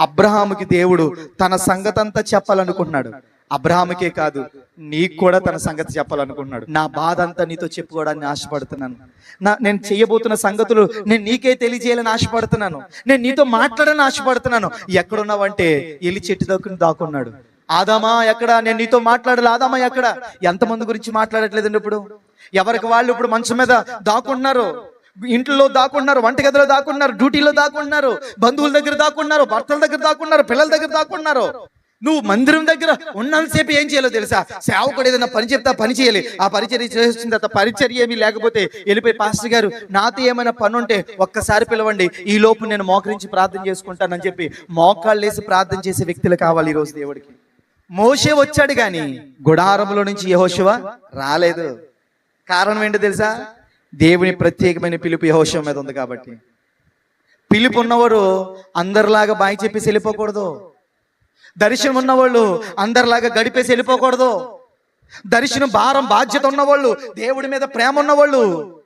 అబ్రహాముకి దేవుడు తన సంగతంతా చెప్పాలనుకుంటున్నాడు. అబ్రహాముకే కాదు నీకు కూడా తన సంగతి చెప్పాలనుకుంటున్నాడు. నా బాధ అంతా నీతో చెప్పుకోవడానికి ఆశపడుతున్నాను. నా నేను చేయబోతున్న సంగతులు నేను నీకే తెలియజేయాలని ఆశపడుతున్నాను. నేను నీతో మాట్లాడాలని ఆశపడుతున్నాను. ఎక్కడున్నావంటే ఎలి చెట్టు దక్కుని దాక్కున్నాడు. ఆదామా ఎక్కడ? నేను నీతో మాట్లాడాలి. ఆదామా ఎక్కడ? ఎంతమంది గురించి మాట్లాడట్లేదండి ఇప్పుడు? ఎవరికి వాళ్ళు ఇప్పుడు మంచం మీద దాక్కుంటున్నారు? ఇంట్లో దాక్కున్నారు వంటగదిలో దాక్కున్నారు డ్యూటీలో దాక్కున్నారు బంధువుల దగ్గర దాక్కున్నారు భర్తల దగ్గర దాక్కున్నారు పిల్లల దగ్గర దాక్కున్నారు. నువ్వు మందిరం దగ్గర ఉన్నంతసేపు ఏం చేయాలో తెలుసా? సేవకుడు ఏదైనా పని చెప్తా పని చేయాలి. ఆ పరిచర్య చేసిన తర్వాత పరిచర్య ఏమీ లేకపోతే వెళ్ళిపోయి పాస్టర్ గారు నాతో ఏమైనా పని ఉంటే ఒక్కసారి పిలవండి. ఈ లోపు నేను మోకరించి ప్రార్థన చేసుకుంటానని చెప్పి మోకాళ్ళు వేసి ప్రార్థన చేసే వ్యక్తులు కావాలి ఈ రోజు దేవుడికి. మోషే వచ్చాడు కానీ గుడారంలో నుంచి యహోశివ రాలేదు. కారణం ఏంటో తెలుసా? దేవుని ప్రత్యేకమైన పిలుపు యహోశివ మీద ఉంది కాబట్టి. పిలుపు ఉన్నవారు అందరిలాగా బాయి చెప్పేసి వెళ్ళిపోకూడదు. దర్శనం ఉన్నవాళ్ళు అందరిలాగా గడిపేసి వెళ్ళిపోకూడదు. దర్శనం భారం బాధ్యత ఉన్నవాళ్ళు దేవుడి మీద ప్రేమ ఉన్నవాళ్ళు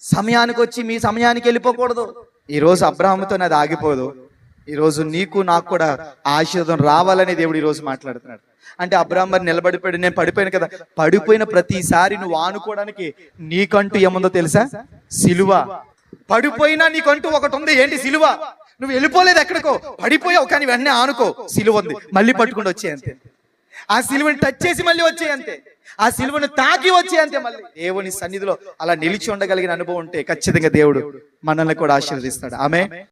సమయానికి వచ్చి మీ సమయానికి వెళ్ళిపోకూడదు. ఈరోజు అబ్రాహ్మతో అది ఆగిపోదు. ఈరోజు నీకు నాకు కూడా ఆశీర్వాదం రావాలని దేవుడు ఈరోజు మాట్లాడుతున్నాడు. అంటే అబ్రాహ్మ మరి నిలబడిపోయాడు నేను పడిపోయాను కదా. పడిపోయిన ప్రతిసారి నువ్వు ఆనుకోవడానికి నీకంటూ ఏముందో తెలుసా? సిలువ. పడిపోయినా నీకంటూ ఒకటి ఉంది. ఏంటి సిలువ? నువ్వు వెళ్ళిపోలేదు ఎక్కడికో. పడిపోయావు కానీ వెంటనే ఆనుకో. సిలువ ఉంది. మళ్ళీ పట్టుకుని వచ్చే అంతే. ఆ సిలువని టచ్ చేసి మళ్ళీ వచ్చే అంతే. ఆ సిలువను తాకి వచ్చే అంతే మళ్ళీ. దేవుని సన్నిధిలో అలా నిలిచి ఉండగలిగిన అనుభవం ఉంటే ఖచ్చితంగా దేవుడు మనల్ని కూడా ఆశీర్వదిస్తాడు. ఆమె